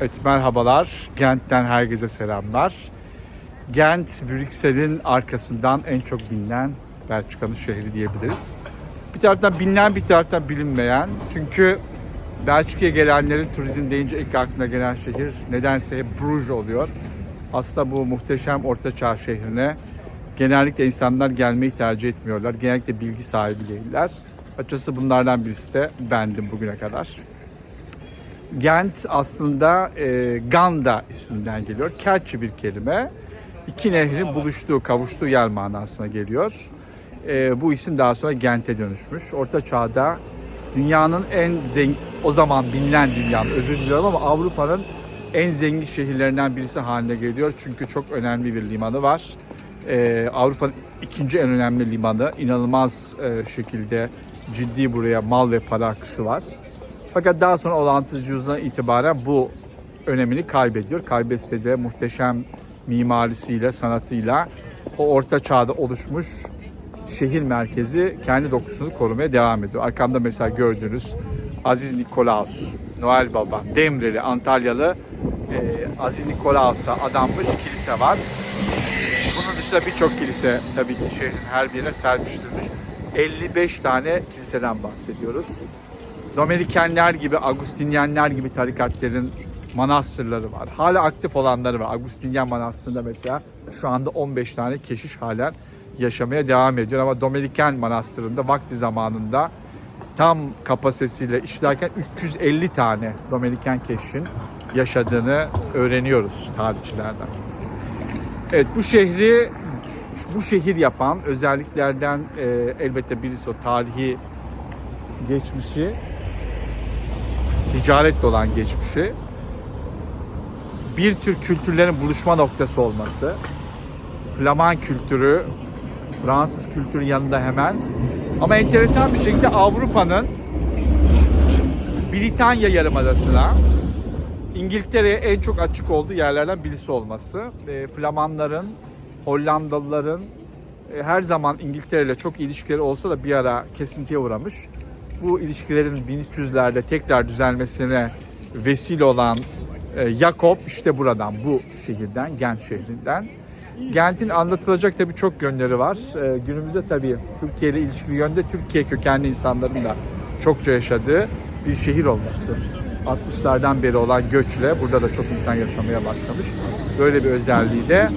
Evet merhabalar. Gent'ten herkese selamlar. Gent, Brüksel'in arkasından en çok bilinen Belçika'nın şehri diyebiliriz. Bir taraftan bilinen bir taraftan bilinmeyen. Çünkü Belçika'ya gelenlerin turizm deyince ilk aklına gelen şehir nedense hep Bruges oluyor. Aslında bu muhteşem ortaçağ şehrine genellikle insanlar gelmeyi tercih etmiyorlar. Genellikle bilgi sahibi değiller. Açıkçası bunlardan birisi de bendim bugüne kadar. Gent aslında e, Ganda isminden geliyor. Keltçe bir kelime. İki nehrin buluştuğu, kavuştuğu yer manasına geliyor. E, bu isim daha sonra Gent'e dönüşmüş. Orta Çağ'da dünyanın en zengin, o zaman bilinen dünyanın, özür diliyorum ama Avrupa'nın en zengin şehirlerinden birisi haline geliyor. Çünkü çok önemli bir limanı var. E, Avrupa'nın ikinci en önemli limanı. İnanılmaz e, şekilde ciddi buraya mal ve para akışı var. Fakat daha sonra olan yüzyıldan itibaren bu önemini kaybediyor. Kaybetse de muhteşem mimarisiyle, sanatıyla o orta çağda oluşmuş şehir merkezi kendi dokusunu korumaya devam ediyor. Arkamda mesela gördüğünüz Aziz Nikolaus, Noel Baba, Demreli, Antalyalı e, Aziz Nikolaus'a adanmış kilise var. Bunun dışında birçok kilise tabii ki şehrin her birine serpiştirilmiş. 55 tane kiliseden bahsediyoruz. Dominikenler gibi, Agustinyenler gibi tarikatların manastırları var. Hala aktif olanları var. Agustinyen manastırında mesela şu anda 15 tane keşiş halen yaşamaya devam ediyor. Ama Dominiken manastırında vakti zamanında tam kapasitesiyle işlerken 350 tane Dominiken keşişin yaşadığını öğreniyoruz tarihçilerden. Evet bu şehri bu şehir yapan özelliklerden e, elbette birisi o tarihi geçmişi ticaretle olan geçmişi bir tür kültürlerin buluşma noktası olması Flaman kültürü Fransız kültürü yanında hemen ama enteresan bir şekilde Avrupa'nın Britanya Yarımadası'na İngiltere'ye en çok açık olduğu yerlerden birisi olması. E, Flamanların, Hollandalıların e, her zaman İngiltere ile çok ilişkileri olsa da bir ara kesintiye uğramış. Bu ilişkilerin 1300'lerde tekrar düzelmesine vesile olan e, işte buradan, bu şehirden, Gent şehrinden. Gent'in anlatılacak tabii çok yönleri var. E, günümüzde tabii Türkiye ile ilişkili yönde Türkiye kökenli insanların da çokça yaşadığı bir şehir olması. 60'lardan beri olan göçle burada da çok insan yaşamaya başlamış. Böyle bir özelliği de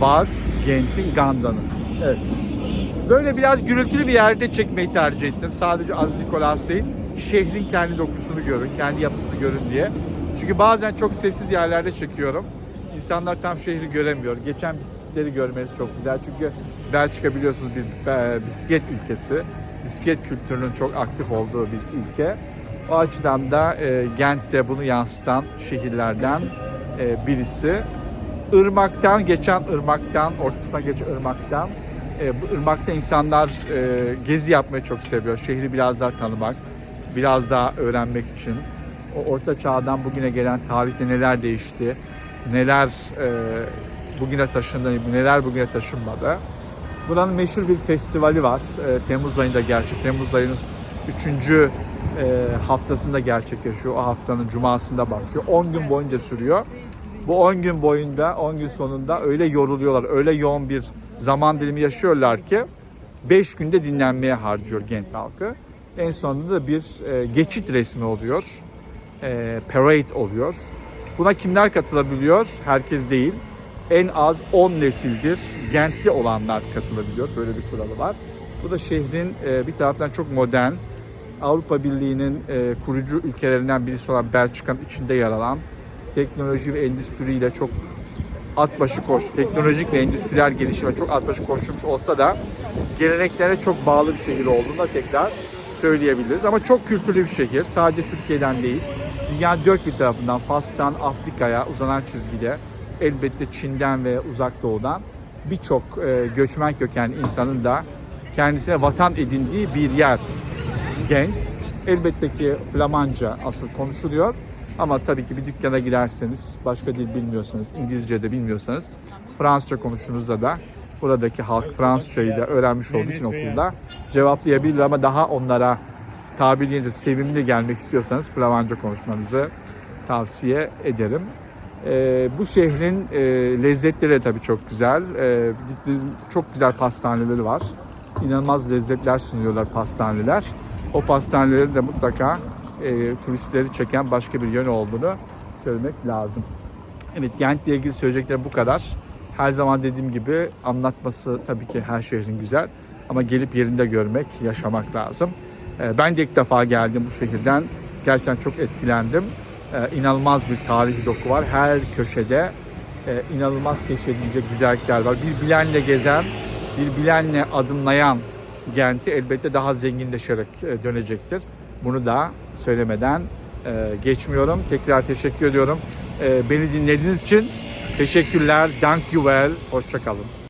var Gent'in Ganda'nın. Evet. Böyle biraz gürültülü bir yerde çekmeyi tercih ettim. Sadece Az Nikolas değil, şehrin kendi dokusunu görün, kendi yapısını görün diye. Çünkü bazen çok sessiz yerlerde çekiyorum. İnsanlar tam şehri göremiyor. Geçen bisikletleri görmeniz çok güzel. Çünkü Belçika biliyorsunuz bir e, bisiklet ülkesi. Bisiklet kültürünün çok aktif olduğu bir ülke. O açıdan da e, Gent'te bunu yansıtan şehirlerden e, birisi. Irmak'tan geçen ırmaktan, ortasına geçen ırmaktan e, bu ırmakta insanlar e, gezi yapmayı çok seviyor. Şehri biraz daha tanımak, biraz daha öğrenmek için. O orta çağdan bugüne gelen tarihte neler değişti, neler e, bugüne taşındı, neler bugüne taşınmadı. Buranın meşhur bir festivali var. E, Temmuz ayında gerçek. Temmuz ayının 3. E, haftasında gerçekleşiyor. O haftanın cumasında başlıyor. 10 gün boyunca sürüyor. Bu 10 gün boyunda, 10 gün sonunda öyle yoruluyorlar, öyle yoğun bir zaman dilimi yaşıyorlar ki 5 günde dinlenmeye harcıyor Gent halkı. En sonunda da bir e, geçit resmi oluyor. E, parade oluyor. Buna kimler katılabiliyor? Herkes değil. En az 10 nesildir Gentli olanlar katılabiliyor. Böyle bir kuralı var. Bu da şehrin e, bir taraftan çok modern, Avrupa Birliği'nin e, kurucu ülkelerinden birisi olan Belçika'nın içinde yer alan teknoloji ve endüstriyle çok at başı koş, teknolojik ve endüstriyel gelişime çok at başı koşmuş olsa da geleneklere çok bağlı bir şehir olduğunu da tekrar söyleyebiliriz. Ama çok kültürlü bir şehir. Sadece Türkiye'den değil, dünya dört bir tarafından Fas'tan Afrika'ya uzanan çizgide elbette Çin'den ve Uzak Doğu'dan birçok e, göçmen kökenli insanın da kendisine vatan edindiği bir yer Gent. Elbette ki Flamanca asıl konuşuluyor. Ama tabii ki bir dükkana girerseniz, başka dil bilmiyorsanız, İngilizce de bilmiyorsanız Fransızca konuştuğunuzda da buradaki halk Fransızcayı da öğrenmiş olduğu için okulda cevaplayabilir ama daha onlara tabiri caizse sevimli gelmek istiyorsanız Flamanca konuşmanızı tavsiye ederim. E, bu şehrin e, lezzetleri de tabii çok güzel. E, çok güzel pastaneleri var. İnanılmaz lezzetler sunuyorlar pastaneler. O pastanelerin de mutlaka e, turistleri çeken başka bir yön olduğunu söylemek lazım. Evet Gent'le ilgili söyleyeceklerim bu kadar. Her zaman dediğim gibi anlatması tabii ki her şehrin güzel ama gelip yerinde görmek, yaşamak lazım. Ee, Ben de ilk defa geldim bu şehirden. Gerçekten çok etkilendim. Ee, İnanılmaz bir tarihi doku var. Her köşede e, inanılmaz keşfedilecek güzellikler var. Bir bilenle gezen, bir bilenle adımlayan Gent'i elbette daha zenginleşerek e, dönecektir. Bunu da söylemeden e, geçmiyorum. Tekrar teşekkür ediyorum. E, Beni dinlediğiniz için teşekkürler. Thank you well. Hoşçakalın.